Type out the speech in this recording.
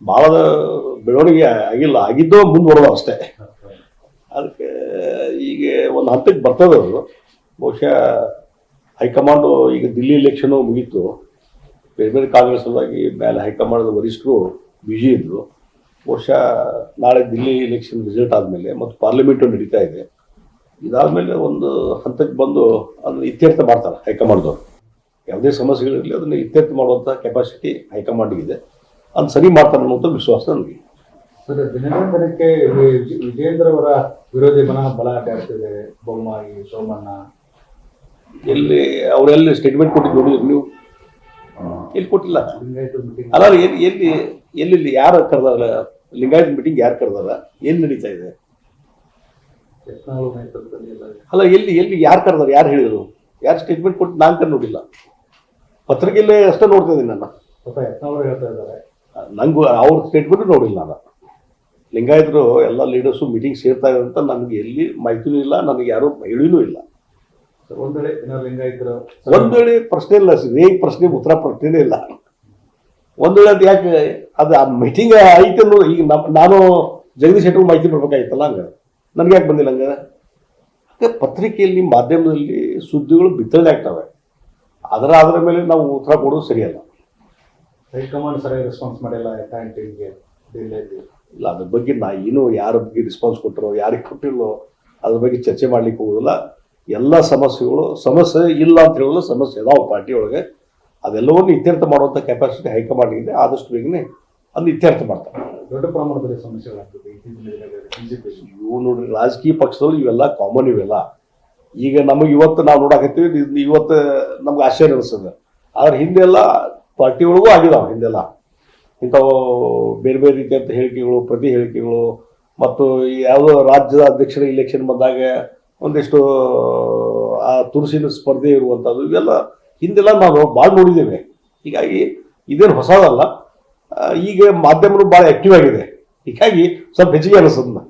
ಭಾಳ ಬೆಳವಣಿಗೆ ಆಗಿಲ್ಲ, ಆಗಿದ್ದೋ ಮುಂದುವರೋದು ಅಷ್ಟೇ. ಅದಕ್ಕೆ ಈಗ ಒಂದು ಹಂತಕ್ಕೆ ಬರ್ತದೆ ಅದು. ಬಹುಶಃ ಹೈಕಮಾಂಡು ಈಗ ದಿಲ್ಲಿ ಎಲೆಕ್ಷನು ಮುಗೀತು. ಬೇರೆ ಬೇರೆ ಕಾಂಗ್ರೆಸ್ ಸಲುವಾಗಿ ಮೇಲೆ ಹೈಕಮಾಂಡದ ವರಿಷ್ಠರು ಬ್ಯುಸಿ ಇದ್ದರು ಬಹುಶಃ ನಾಳೆ ದಿಲ್ಲಿ ಎಲೆಕ್ಷನ್ ರಿಸಲ್ಟ್ ಆದಮೇಲೆ ಮತ್ತು ಪಾರ್ಲಿಮೆಂಟು ನಡೀತಾ ಇದೆ. ಇದಾದಮೇಲೆ ಒಂದು ಹಂತಕ್ಕೆ ಬಂದು ಅದನ್ನು ಇತ್ಯರ್ಥ ಮಾಡ್ತಾರೆ ಹೈಕಮಾಂಡ್ದವ್ರು. ಯಾವುದೇ ಸಮಸ್ಯೆಗಳಿರಲಿ ಅದನ್ನು ಇತ್ಯರ್ಥ ಮಾಡುವಂಥ ಕೆಪಾಸಿಟಿ ಹೈಕಮಾಂಡ್ಗಿದೆ ಅದನ್ನು ಸರಿ ಮಾಡ್ತಾರೆ ಅನ್ನುವಂಥ ವಿಶ್ವಾಸ ನನಗೆ. ಸರ್ ದಿನದಿಂದ ದಿನಕ್ಕೆ ವಿಜೇಂದ್ರ ಅವರ ವಿರೋಧಿ ಮನ ಬಲ ಆಗ್ತಿದೆ ಬೊಮ್ಮಾಯಿ ಸೋಮಣ್ಣ. ಎಲ್ಲಿ ಅವರೆಲ್ಲಿ ಸ್ಟೇಟ್ಮೆಂಟ್ ಕೊಟ್ಟಿದ್ದು ನೋಡಿದ್ರು ನೀವು. ಎಲ್ಲಿ ಕೊಟ್ಟಿಲ್ಲ? ಅಲ್ಲ ಎಲ್ಲಿ ಎಲ್ಲಿ ಎಲ್ಲಿ ಯಾರು ಕರೆದಾರಲ್ಲ ಲಿಂಗಾಯತ್ ಮೀಟಿಂಗ್ ಯಾರು ಕರೆದಾರ? ಏನು ನಡೀತಾ ಇದೆ? ಅಲ್ಲ ಎಲ್ಲಿ ಎಲ್ಲಿ ಯಾರು ಕರೆದಾರ? ಯಾರು ಹೇಳಿದರು? ಯಾರು ಸ್ಟೇಟ್ಮೆಂಟ್ ಕೊಟ್ಟು ನಾನು ಕರ್ ನೋಡಿಲ್ಲ. ಪತ್ರಿಕೆಯಲ್ಲೇ ಅಷ್ಟೇ ನೋಡ್ತಾ ಇದ್ದೀನಿ ನಾನು. ಹೇಳ್ತಾ ಇದ್ದಾರೆ. ನಂಗೂ ಅವ್ರ ಸ್ಟೇಟ್ಮೆಂಟು ನೋಡಿಲ್ಲ ನಾನು. ಲಿಂಗಾಯತರು ಎಲ್ಲ ಲೀಡರ್ಸು ಮೀಟಿಂಗ್ ಸೇರ್ತಾ ಇದೆ ಅಂತ ನನಗೆ ಎಲ್ಲಿ ಮಾಹಿತಿನೂ ಇಲ್ಲ ನನಗೆ ಯಾರೂ ಹೇಳಿನೂ ಇಲ್ಲ. ಸರ್, ಒಂದ್ ವೇಳೆ ಇನ್ನ ಲಿಂಗಾಯತರು ಒಂದು ವೇಳೆ ಪ್ರಶ್ನೆ ಇಲ್ಲ ರೇಗ್ ಪ್ರಶ್ನೆ ಉತ್ತರ ಪ್ರಶ್ನೆನೇ ಇಲ್ಲ. ಒಂದು ವೇಳೆ ಅದು ಯಾಕೆ ಅದು ಆ ಮೀಟಿಂಗ್ ಐತೆ ಅನ್ನೋದು ಈಗ ನಮ್ಮ ನಾನು ಜಗದೀಶ್ ಶೆಟ್ಟರ್ ಮಾಹಿತಿ ಬರ್ಬೇಕಾಗಿತ್ತಲ್ಲ ಹಂಗ. ನನಗೆ ಯಾಕೆ ಬಂದಿಲ್ಲ ಹಂಗೆ? ಹಾಗೆ ಪತ್ರಿಕೆಯಲ್ಲಿ ಮಾಧ್ಯಮದಲ್ಲಿ ಸುದ್ದಿಗಳು ಬಿತ್ತನೆ ಆಗ್ತವೆ. ಅದರ ಅದರ ಮೇಲೆ ನಾವು ಉತ್ತರ ಕೊಡೋದು ಸರಿಯಲ್ಲ. ಹೈಕಮಾಂಡ್ ಸರಿಯಾಗಿ ರೆಸ್ಪಾನ್ಸ್ ಮಾಡಿಲ್ಲ ಕ್ಯಾಂಟೀನ್ಗೆ ದಿಲ್ಲಿಯಲ್ಲಿ ಇಲ್ಲ ಅದ್ರ ಬಗ್ಗೆ ನಾ ಏನು ಯಾರ ಬಗ್ಗೆ ರೆಸ್ಪಾನ್ಸ್ ಕೊಟ್ಟರೋ ಯಾರಿಗೆ ಕೊಟ್ಟಿಲ್ಲೋ ಅದ್ರ ಬಗ್ಗೆ ಚರ್ಚೆ ಮಾಡ್ಲಿಕ್ಕೆ ಹೋಗೋದಿಲ್ಲ. ಎಲ್ಲ ಸಮಸ್ಯೆಗಳು ಸಮಸ್ಯೆ ಇಲ್ಲ ಅಂತ ಹೇಳೋದು ಸಮಸ್ಯೆ ಇದಾವೆ ಪಾರ್ಟಿ ಒಳಗೆ. ಅದೆಲ್ಲವನ್ನು ಇತ್ಯರ್ಥ ಮಾಡುವಂಥ ಕೆಪಾಸಿಟಿ ಹೈಕಮಾಂಡ್ಗಿದೆ ಆದಷ್ಟು ಬೇಗನೆ ಅದನ್ನ ಇತ್ಯರ್ಥ ಮಾಡ್ತಾರೆ. ದೊಡ್ಡ ಪ್ರಮಾಣದಲ್ಲಿ ಸಮಸ್ಯೆಗಳಾಗ್ತದೆ ಇವು ನೋಡ್ರಿ ರಾಜಕೀಯ ಪಕ್ಷದಲ್ಲಿ ಇವೆಲ್ಲ ಕಾಮನ್ ಇವೆಲ್ಲ. ಈಗ ನಮಗೆ ಇವತ್ತು ನಾವು ನೋಡಕತ್ತೀವಿ ಇವತ್ತು ನಮ್ಗೆ ಆಶ್ಚರ್ಯ ಅನಿಸ್ತದೆ ಆದ್ರೆ ಹಿಂದೆಲ್ಲ ಪಾರ್ಟಿ ಒಳಗೂ ಆಗಿದಾವೆ ಹಿಂದೆಲ್ಲ. ಇಂಥವು ಬೇರೆ ಬೇರೆ ರೀತಿಯಂಥ ಹೇಳಿಕೆಗಳು, ಪ್ರತಿ ಹೇಳಿಕೆಗಳು, ಮತ್ತು ಯಾವುದೋ ರಾಜ್ಯದ ಅಧ್ಯಕ್ಷರ ಇಲೆಕ್ಷನ್ ಬಂದಾಗ ಒಂದಿಷ್ಟು, ಆ ತುರುಸಿನ ಸ್ಪರ್ಧೆ ಇರುವಂಥದ್ದು, ಇವೆಲ್ಲ ಹಿಂದೆಲ್ಲ ನಾವು ಭಾಳ ನೋಡಿದ್ದೇವೆ. ಹೀಗಾಗಿ ಇದೇನು ಹೊಸದಲ್ಲ. ಈಗ ಮಾಧ್ಯಮಗಳು ಭಾಳ ಆ್ಯಕ್ಟಿವ್ ಆಗಿದೆ. ಹೀಗಾಗಿ ಸ್ವಲ್ಪ ಹೆಚ್ಚಿಗೆ ಅನಿಸ್ತದೆ